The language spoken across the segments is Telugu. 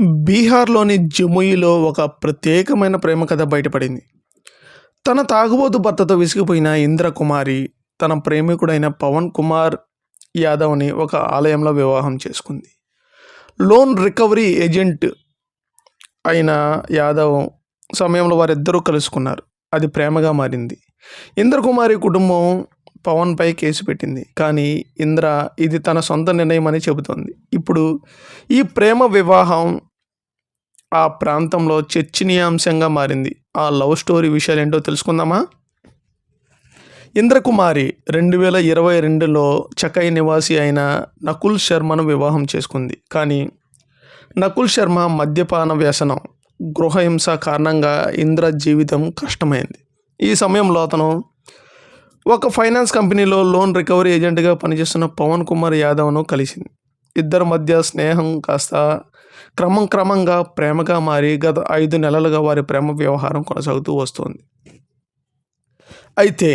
బీహార్లోని జముయిలో ఒక ప్రత్యేకమైన ప్రేమ కథ బయటపడింది. తన తాగుబోతు భర్తతో విసిగిపోయిన ఇంద్రకుమారి తన ప్రేమికుడైన పవన్ కుమార్ యాదవ్ని ఒక ఆలయంలో వివాహం చేసుకుంది. లోన్ రికవరీ ఏజెంట్ అయిన యాదవ్ సమయంలో వారిద్దరూ కలుసుకున్నారు. అది ప్రేమగా మారింది. ఇంద్రకుమారి కుటుంబం పవన్పై కేసు పెట్టింది. కానీ ఇంద్ర ఇది తన సొంత నిర్ణయం అని చెబుతోంది. ఇప్పుడు ఈ ప్రేమ వివాహం ఆ ప్రాంతంలో చర్చనీయాంశంగా మారింది. ఆ లవ్ స్టోరీ విషయాలు ఏంటో తెలుసుకుందామా? ఇంద్రకుమారి రెండు వేల ఇరవై రెండులో చకై నివాసి అయిన నకుల్ శర్మను వివాహం చేసుకుంది. కానీ నకుల్ శర్మ మద్యపాన వ్యసనం గృహహింస కారణంగా ఇంద్ర జీవితం కష్టమైంది. ఈ సమయంలో అతను ఒక ఫైనాన్స్ కంపెనీలో లోన్ రికవరీ ఏజెంట్గా పనిచేస్తున్న పవన్ కుమార్ యాదవ్ను కలిసింది. ఇద్దరి మధ్య స్నేహం కాస్త క్రమం క్రమంగా ప్రేమగా మారి గత ఐదు నెలలుగా వారి ప్రేమ వ్యవహారం కొనసాగుతూ వస్తోంది. అయితే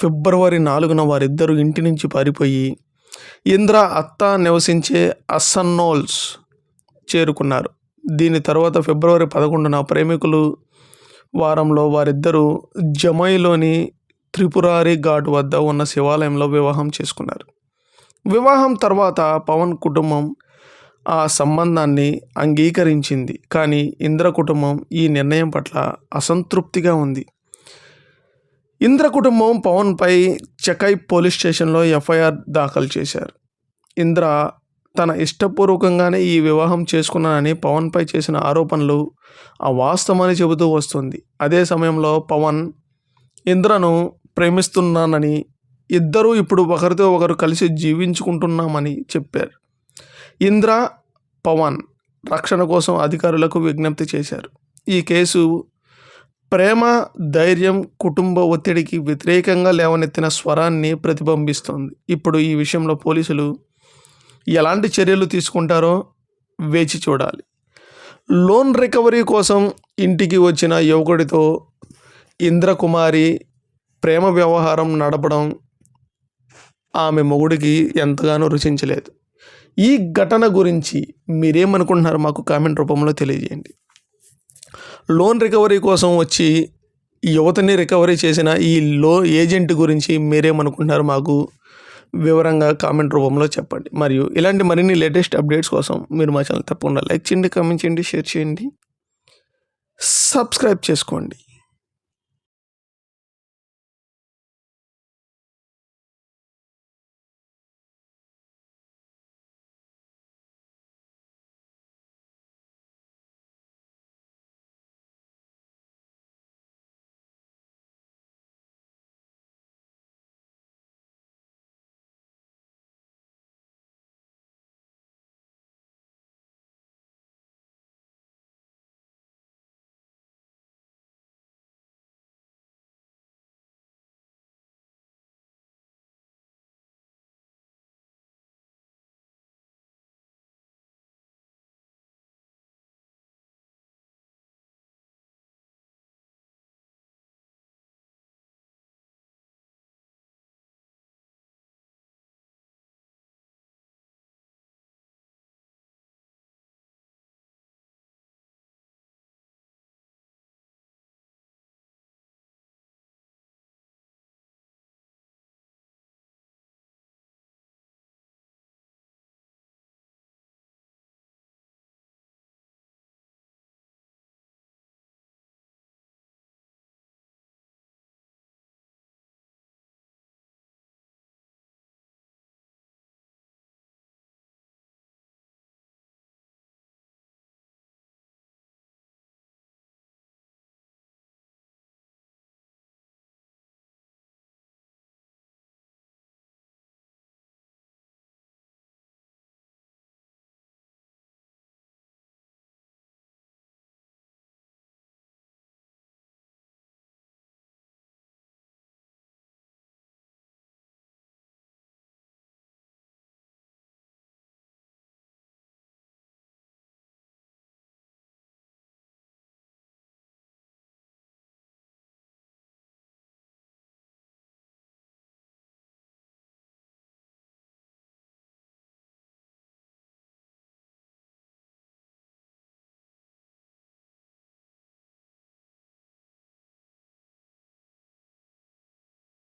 ఫిబ్రవరి నాలుగున వారిద్దరూ ఇంటి నుంచి పారిపోయి ఇంద్ర అత్త నివసించే అస్సన్నోల్స్ చేరుకున్నారు. దీని తర్వాత ఫిబ్రవరి పదకొండున ప్రేమికులు వారంలో వారిద్దరూ జమైలోని త్రిపురారి ఘాట్ వద్ద ఉన్న శివాలయంలో వివాహం చేసుకున్నారు. వివాహం తర్వాత పవన్ కుటుంబం ఆ సంబంధాన్ని అంగీకరించింది. కానీ ఇంద్ర కుటుంబం ఈ నిర్ణయం పట్ల అసంతృప్తిగా ఉంది. ఇంద్ర కుటుంబం పవన్పై చెకై పోలీస్ స్టేషన్లో ఎఫ్ఐఆర్ దాఖలు చేశారు. ఇంద్ర తన ఇష్టపూర్వకంగానే ఈ వివాహం చేసుకున్నానని పవన్పై చేసిన ఆరోపణలు అవాస్తవమని చెబుతూ వస్తుంది. అదే సమయంలో పవన్ ఇంద్రను ప్రేమిస్తున్నానని ఇద్దరూ ఇప్పుడు ఒకరితో ఒకరు కలిసి జీవించుకుంటున్నామని చెప్పారు. ఇంద్ర పవన్ రక్షణ కోసం అధికారులకు విజ్ఞప్తి చేశారు. ఈ కేసు ప్రేమ ధైర్యం కుటుంబ ఒత్తిడికి వ్యతిరేకంగా లేవనెత్తిన స్వరాన్ని ప్రతిబింబిస్తోంది. ఇప్పుడు ఈ విషయంలో పోలీసులు ఎలాంటి చర్యలు తీసుకుంటారో వేచి చూడాలి. లోన్ రికవరీ కోసం ఇంటికి వచ్చిన యువకుడితో ఇంద్రకుమారి ప్రేమ వ్యవహారం నడపడం ఆమె మొగుడికి ఎంతగానో రుచించలేదు. ఈ ఘటన గురించి మీరేమనుకుంటున్నారు మాకు కామెంట్ రూపంలో తెలియజేయండి. లోన్ రికవరీ కోసం వచ్చి యువతని రికవరీ చేసిన ఈ లో ఏజెంట్ గురించి మీరేమనుకుంటున్నారు మాకు వివరంగా కామెంట్ రూపంలో చెప్పండి. మరియు ఇలాంటి మరిన్ని లేటెస్ట్ అప్డేట్స్ కోసం మీరు మా ఛానల్ తప్పకుండా లైక్ చేయండి కామెంట్ చేయండి షేర్ చేయండి సబ్స్క్రైబ్ చేసుకోండి.